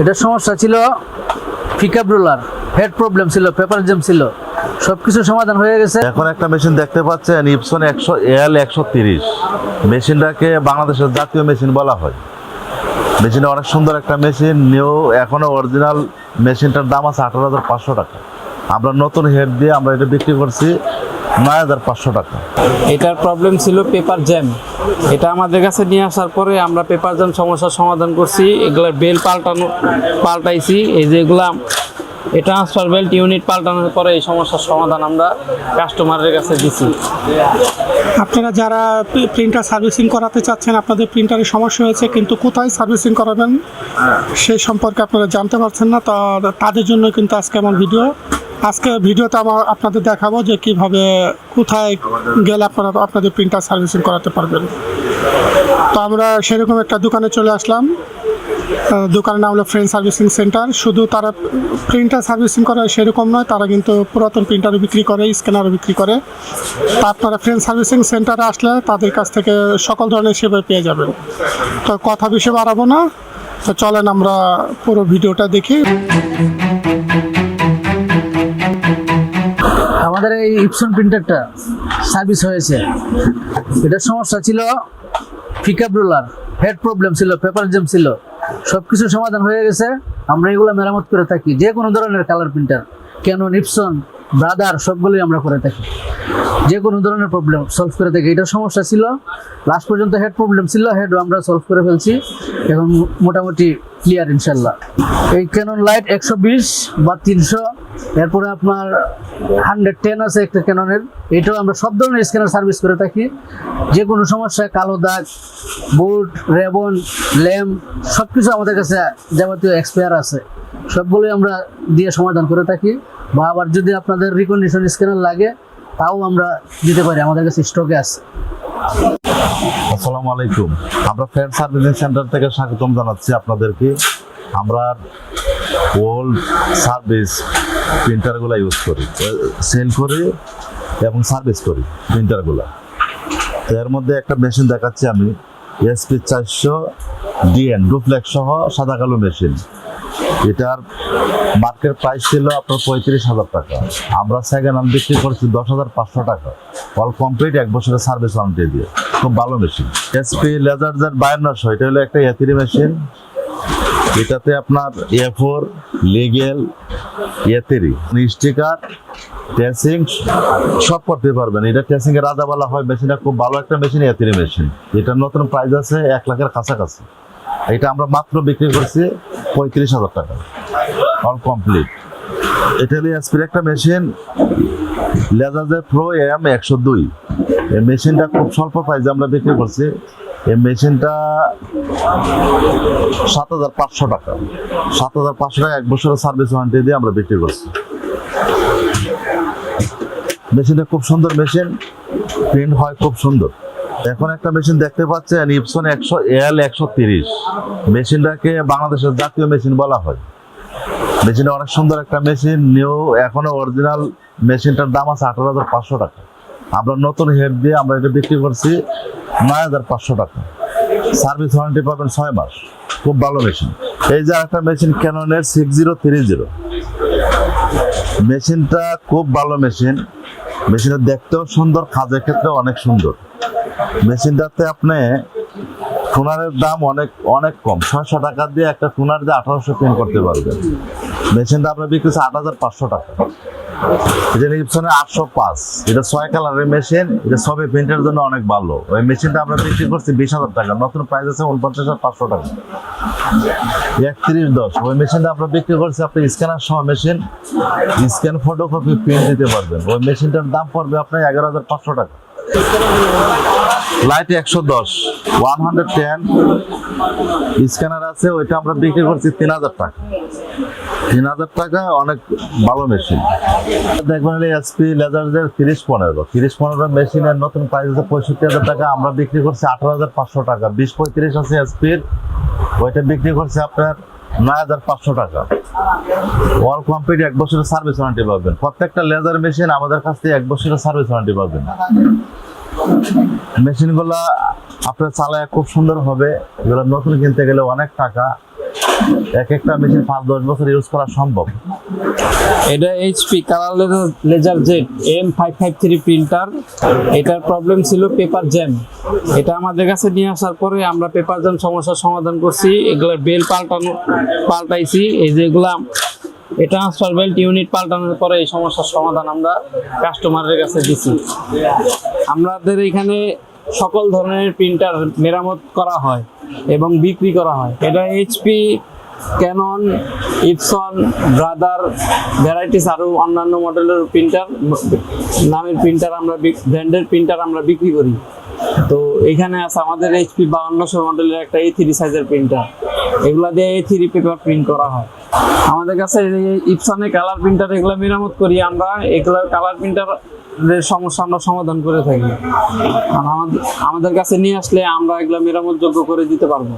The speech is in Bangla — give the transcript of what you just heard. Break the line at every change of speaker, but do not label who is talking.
এটার সমস্যা ছিল পিকআপ রোলার হেড প্রবলেম ছিল পেপার জ্যাম ছিল সব কিছু সমাধান হয়ে গেছে।
এখন একটা মেশিন দেখতে পাচ্ছেন ইপসন একশো এল একশো তিরিশ। মেশিনটাকে বাংলাদেশের জাতীয় মেশিন বলা হয়। মেশিনটা অনেক সুন্দর একটা মেশিন নিউ এখনও অরিজিনাল মেশিনটার দাম আছে আঠারো হাজার পাঁচশো টাকা। আমরা নতুন হেড দিয়ে আমরা এটা বিক্রি করছি। নয় হাজার পাঁচশো টাকা।
এটার প্রবলেম ছিল পেপার জ্যাম এটা আমাদের কাছে নিয়ে আসার পরে আমরা পেপার জ্যাম সমস্যার সমাধান করছি এগুলার বেল পাল্টানো পাল্টাইছি। এই যে এগুলা এই ট্রান্সফার বেল্ট ইউনিট পাল্টানোর পরে এই সমস্যার সমাধান আমরা কাস্টমারের কাছে দিছি।
আপনারা যারা প্রিন্টার সার্ভিসিং করাতে চাচ্ছেন আপনাদের প্রিন্টারের সমস্যা হয়েছে কিন্তু কোথায় সার্ভিসিং করাবেন সেই সম্পর্কে আপনারা জানতে পারছেন না তা তাদের জন্য কিন্তু আজকে আমার ভিডিও আজকে ভিডিওতে আমার আপনাদের দেখাবো যে কীভাবে, কোথায় গেলে আপনারা আপনাদের প্রিন্টার সার্ভিসিং করাতে পারবেন। তো আমরা সেরকম একটা দোকানে চলে আসলাম। দোকানের নাম হলো ফ্রেন্ড সার্ভিসিং সেন্টার শুধু তারা প্রিন্টার সার্ভিসিং করে সেরকম নয়, তারা কিন্তু পুরাতন প্রিন্টারও বিক্রি করে স্ক্যানারও বিক্রি করে। তা আপনারা ফ্রেন্ড সার্ভিসিং সেন্টারে আসলে তাদের কাছ থেকে সকল ধরনের সেবা পেয়ে যাবেন। তো কথা বেশি বাড়াবো না। তো চলেন আমরা পুরো ভিডিওটা দেখি।
আমাদের এই ইপসন প্রিন্টারটা সার্ভিস হয়েছে। এটার সমস্যা ছিল পিকআপ রোলার হেড প্রবলেম ছিল পেপার জ্যাম ছিল সব কিছু সমাধান হয়ে গেছে। আমরা এগুলো মেরামত করে থাকি, যে কোনো ধরনের কালার প্রিন্টার কেন নিপসন ব্রাদার সবগুলোই আমরা করে থাকি। যে কোনো ধরনের প্রবলেম সলভ করে থাকি। এটার সমস্যা ছিল লাস্ট পর্যন্ত হেড প্রবলেম ছিল হেডও আমরা সলভ করে ফেলছি। এখন মোটামুটি ক্লিয়ার ইনশাল্লাহ। এই ক্যানন লাইট একশো বিশ বা তিনশো এরপরে আপনার হান্ড্রেড টেন আছে একটা ক্যাননের এটাও আমরা সব ধরনের স্ক্যানার সার্ভিস করে থাকি। যে কোনো সমস্যা, কালো দাগ বুট রেবন ল্যাম্প সব কিছু আমাদের কাছে যাবতীয় এক্সপায়ার আছে। সবগুলোই আমরা দিয়ে সমাধান করে থাকি। বা আবার যদি আপনাদের রিকন্ডিশন স্ক্যানার লাগে, তাও আমরা দিতে পারি। আমাদের কাছে স্টকে আছে।
আসসালামু আলাইকুম। আমরা ফ্রেন্ড সার্ভিসিং সেন্টার থেকে স্বাগতম জানাচ্ছি আপনাদেরকে। আমরা ওল্ড সার্ভিস প্রিন্টারগুলো ইউজ করি। সেল করি এবং সার্ভিস করি প্রিন্টারগুলো এর মধ্যে একটা মেশিন দেখাচ্ছি আমি। এসপি চারশো ডিএন ডুপ্লেক্স সহ সাদা কালো মেশিন এটার মার্কেট প্রাইস ছিল আপনার পঁয়ত্রিশ হাজার টাকা। আমরা সেকেন্ড হ্যান্ড বিক্রি করছি দশ হাজার পাঁচশো টাকা। অল কমপ্লিট এক বছরের সার্ভিস ওয়ারেন্টি দিয়ে। খুব ভালো মেশিন এসপি লেজার জেড বায়ান্নশো এটা হলো একটা এথিরি মেশিন এটাতে আপনার A four legal A three sticker testing সব করতে পারবেন। এটা টেসিং এর রাজা বলা হয়, মেশিনটা খুব ভালো একটা মেশিন এথিরি মেশিন এটার নতুন প্রাইস আছে, এক লাখের কাছাকাছি। এটা আমরা মাত্র বিক্রি করছি পঁয়ত্রিশ হাজার টাকা। অল কমপ্লিট এটা হলো এসপির একটা মেশিন লেজার প্রো এম একশো দুই। এই মেশিনটা খুব স্বল্প প্রাইসে আমরা বিক্রি করছি। এই মেশিনটা সাত হাজার পাঁচশো টাকা। সাত হাজার পাঁচশো টাকা এক বছরের সার্ভিস ওয়ারেন্টি দিয়ে আমরা বিক্রি করছি। মেশিনটা খুব সুন্দর মেশিন, প্রিন্ট হয় খুব সুন্দর। এখন একটা মেশিন দেখতে পাচ্ছেন ইপসন একশো এল একশো তিরিশ। মেশিনটাকে বাংলাদেশের জাতীয় মেশিন বলা হয়। মেশিনটা অনেক সুন্দর একটা মেশিন নিউ এখনও অরিজিনাল মেশিনটার দাম আছে আঠারো হাজার পাঁচশো টাকা। আমরা নতুন হেড দিয়ে আমরা এটা বিক্রি করছি। নয় হাজার পাঁচশো টাকা। সার্ভিস ওয়ারেন্টি পাবেন ছয় মাস। খুব ভালো মেশিন। এই যে একটা মেশিন ক্যাননের সিক্স জিরো থ্রি জিরো মেশিনটা খুব ভালো মেশিন। মেশিনটা দেখতেও সুন্দর, কাজের ক্ষেত্রে অনেক সুন্দর। মেশিনটাতে আপনি টুনারের দাম অনেক অনেক কম। ছয়শো টাকা দিয়ে একটা টুনার দিয়ে আঠারোশো প্রিন্ট করতে পারবেন। মেশিনটা আপনার বিক্রি আট হাজার পাঁচশো টাকা। এটা ইপসনে আটশো পাঁচ, এটা ছয় কালারের মেশিন, এটা সবে প্রিন্টের জন্য অনেক ভালো। ওই মেশিনটা আমরা বিক্রি করছি বিশ হাজার টাকা, নতুন প্রাইস আছে উনপঞ্চাশ হাজার পাঁচশো টাকা। একত্রিশ দশ, ওই মেশিনটা আমরা বিক্রি করছি আপনি স্ক্যানার সহ মেশিন। স্ক্যান ফটোকপি প্রিন্ট দিতে পারবেন। ওই মেশিনটার দাম পড়বে আপনার এগারো হাজার পাঁচশো টাকা। লাইট একশো দশ ওয়ান হান্ড্রেড টেন স্ক্যানার আছে, ওইটা আমরা বিক্রি করছি তিন হাজার টাকা। তিন হাজার টাকা, অনেক ভালো মেশিন দেখবেন এসপি লেজারদের তিরিশ পনেরো তিরিশ পনেরো মেশিনের নতুন প্রাইস আছে পঁয়ষট্টি হাজার টাকা, আমরা বিক্রি করছি আঠারো হাজার পাঁচশো টাকা। বিশ পঁয়ত্রিশ আছে এসপির ওইটা বিক্রি করছি আপনার নয় হাজার পাঁচশো টাকা। অল কমপ্লিট এক বছরের সার্ভিস ওয়ারেন্টি পাবেন। প্রত্যেকটা লেজার মেশিন আমাদের কাছ থেকে এক বছরের সার্ভিস ওয়ারেন্টি পাবেন। মেশিনগুলো আপনার চালায় খুব সুন্দর হবে, এগুলো নতুন কিনতে গেলে অনেক টাকা। এক একটা মেশিন পাঁচ দশ বছর ইউজ করা সম্ভব।
এটা HP colour laser Z M five five three printer এটার প্রবলেম ছিল পেপার জ্যাম এটা আমাদের কাছে নিয়ে আসার পরে আমরা পেপার জ্যাম সমস্যার সমাধান করছি। এগুলোর বেল পাল্টানো, পাল্টাইছি। এই যে এগুলা, এই ট্রান্সফার বেল্ট ইউনিট পাল্টানোর পরে এই সমস্যার সমাধান আমরা কাস্টমারের কাছে দিছি। আমাদের এখানে সকল ধরনের প্রিন্টার মেরামত করা হয়। এবং বিক্রি করা হয়। এটা HP Canon Epson Brother varieties আরও অন্যান্য মডেলের প্রিন্টার নামের প্রিন্টার আমরা ব্র্যান্ডের প্রিন্টার আমরা বিক্রি করি। তো এখানে আছে আমাদের এইচপি বাউন্নশো মডেলের একটা এ থ্রি সাইজের প্রিন্টার এগুলো দিয়ে এ থ্রি পেপার প্রিন্ট করা হয়। আমাদের কাছে ইপসনের কালার প্রিন্টার এগুলো মেরামত করি আমরা। এগুলোর কালার প্রিন্টারের সমস্যা আমরা সমাধান করে থাকি। আমাদের আমাদের কাছে নিয়ে আসলে আমরা এগুলো মেরামত যোগ্য করে দিতে পারব।